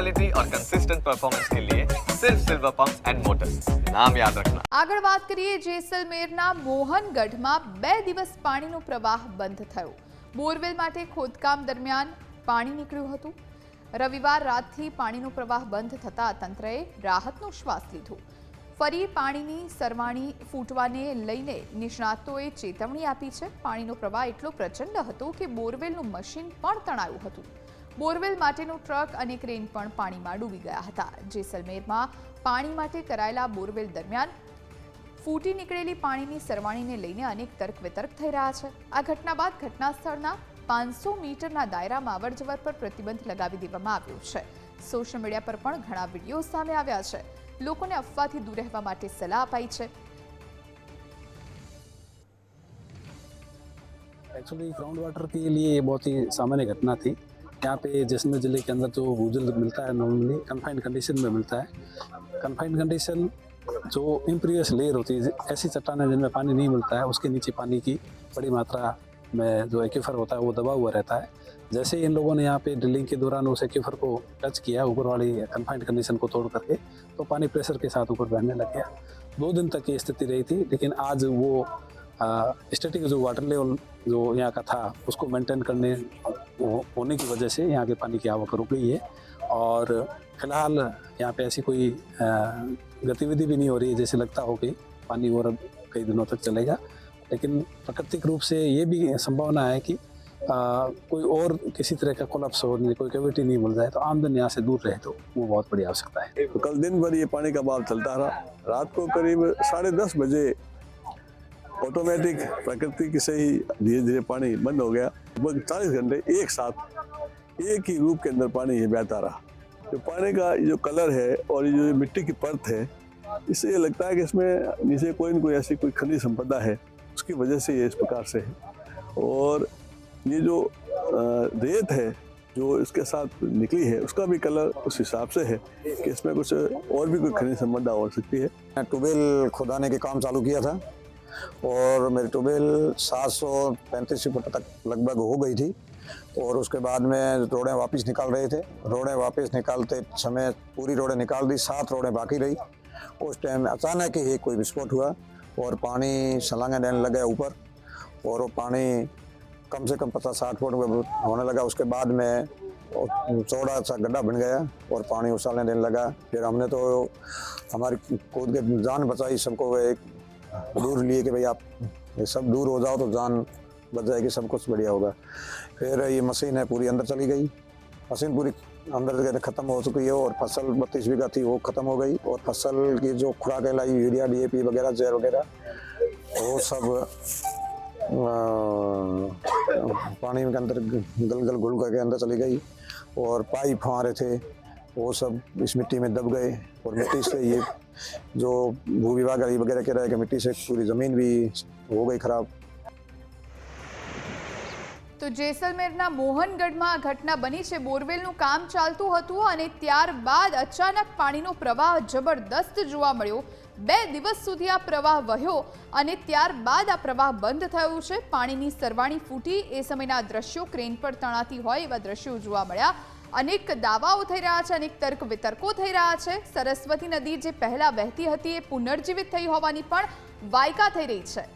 Quality और consistent performance के लिए सिर्फ सिल्वर पंप एंड मोटर्स नाम याद रखना આગળ વાત કરીએ જેસલમેરના મોહનગઢમાં બે દિવસ પાણીનો પ્રવાહ બંધ થયો બોરવેલ માટે ખોદકામ દરમિયાન પાણી નીકળ્યું હતું રવિવાર રાતથી પાણીનો પ્રવાહ બંધ થતાં તંત્રએ રાહતનો શ્વાસ લીધો ફરી પાણીની સરવાણી ફૂટવાને લઈને નિષ્ણાતોએ ચેતવણી આપી છે પાણીનો પ્રવાહ એટલો પ્રચંડ હતો કે બોરવેલનું મશીન પણ તણાયું હતું બોરવેલ માટેનો ટ્રક અને ક્રેન પણ પાણીમાં ડૂબી ગયા હતા જેસલમેરમાં પાણી માટે કરાયેલા બોરવેલ દરમિયાન ફૂટી નીકળેલી પાણીની સરવાણીને લઈને અનેક તર્ક વિતર્ક થઈ રહ્યા છે આ ઘટના બાદ ઘટના સ્થળના પાંચસો મીટરના દાયરામાં અવરજવર પર પ્રતિબંધ લગાવી દેવામાં આવ્યો છે સોશિયલ મીડિયા પર પણ ઘણા વિડીયો સામે આવ્યા છે લોકોને અફવાથી દૂર રહેવા માટે સલાહ અપાઈ છે एक्चुअली ग्राउंड वाटर के लिए ये बहुत ही सामान्य घटना थी यहाँ पे जैसलमेर ज़िले के अंदर जो भूजल मिलता है नॉर्मली कन्फाइंड कंडीशन में मिलता है। कन्फाइंड कंडीशन जो इम्प्रीवियस लेयर होती है, ऐसी चट्टानें जिनमें पानी नहीं मिलता है, उसके नीचे पानी की बड़ी मात्रा में जो एक्यूफर होता है, वो दबा हुआ रहता है। जैसे इन लोगों ने यहाँ पे ड्रिलिंग के दौरान उस एक्यूफर को टच किया ऊपर वाली कन्फाइंड कंडीशन को तोड़ करके तो पानी प्रेशर के साथ ऊपर बहने लग गया। दो दिन तक ये स्थिति रही थी, लेकिन आज वो स्टेटिक जो वाटर लेवल जो यहाँ का था, उसको मेंटेन करने होने की वजह से यहाँ के पानी की आवक रुक गई है। और फ़िलहाल यहाँ पे ऐसी कोई गतिविधि भी नहीं हो रही है जैसे लगता हो कि पानी और कई दिनों तक चलेगा। लेकिन प्राकृतिक रूप से ये भी संभावना है कि अ, कोई और किसी तरह का कोलप्स हो कोई कैविटी नहीं मिल जाए तो आमदन यहाँ से दूर रहे तो वो बहुत बड़ी आवश्यकता है। तो कल दिन भर ये पानी का बहाव चलता रहा। रात को करीब साढ़े दस बजे ऑटोमेटिक प्रकृति से ही धीरे धीरे पानी बंद हो गया। लगभग चालीस घंटे एक साथ, एक ही रूप के अंदर पानी ये बहता रहा। जो पानी का जो कलर है और ये जो मिट्टी की परत है, इससे ये लगता है कि इसमें नीचे कोई न कोई ऐसी कोई खनिज संपदा है, उसकी वजह से ये इस प्रकार से है। और ये जो रेत है, जो इसके साथ निकली है, उसका भी कलर उस हिसाब से है कि इसमें कुछ और भी कोई खनिज संपदा हो सकती है। ट्यूबवेल खुदाने के काम चालू किया था। और मेरी ट्यूबवेल सात सौ पैंतीस फुट तक लगभग हो गई थी। और उसके बाद में रोडें वापस निकाल रहे थे। रोडें वापस निकालते समय पूरी रोडें निकाल दी, सात रोडें बाकी रही। उस टाइम अचानक ही कोई विस्फोट हुआ और पानी छलांगे देने लगे ऊपर और वो पानी कम से कम पचास साठ फुट होने लगा। उसके बाद में चौड़ा सा गड्ढा बन गया और पानी उछालने देने लगा। फिर हमने तो हमारी कूद के जान बचाई सबको। एक दूर लिए कि भाई आप ये सब दूर हो जाओ तो जान बच जाएगी सब कुछ बढ़िया होगा। फिर ये मशीन है पूरी अंदर चली गई। मशीन पूरी अंदर के खत्म हो चुकी है और फ़सल बत्तीस बीघा थी वो खत्म हो गई और फ़सल की जो खुराक लाई यूरिया डीएपी वगैरह जैर वगैरह वो सब अ, पानी के अंदर गल गल घुल करके अंदर चली गई और पाइप हमारे थे वो सब इस मिट्टी में दब गए और मिट्टी से ये जो भू विभाग वगैरह कह रहा है कि मिट्टी से पूरी ज़मीन भी हो गई खराब। તો જેસલમેરના મોહનગઢમાં આ ઘટના બની છે. બોરવેલનું કામ ચાલતું હતું અને ત્યારબાદ અચાનક પાણીનો પ્રવાહ જબરદસ્ત જોવા મળ્યો. બે દિવસ સુધી આ પ્રવાહ વહ્યો અને ત્યારબાદ આ પ્રવાહ બંધ થયો છે. પાણીની સરવાણી ફૂટી એ સમયના દ્રશ્યો ક્રેન પર તણાતી હોય એવા દ્રશ્યો જોવા મળ્યા. અનેક દાવાઓ થઈ રહ્યા છે, અનેક તર્ક વિતર્કો થઈ રહ્યા છે. સરસ્વતી નદી જે પહેલાં વહેતી હતી એ પુનર્જીવિત થઈ હોવાની પણ વાયકા થઈ રહી છે.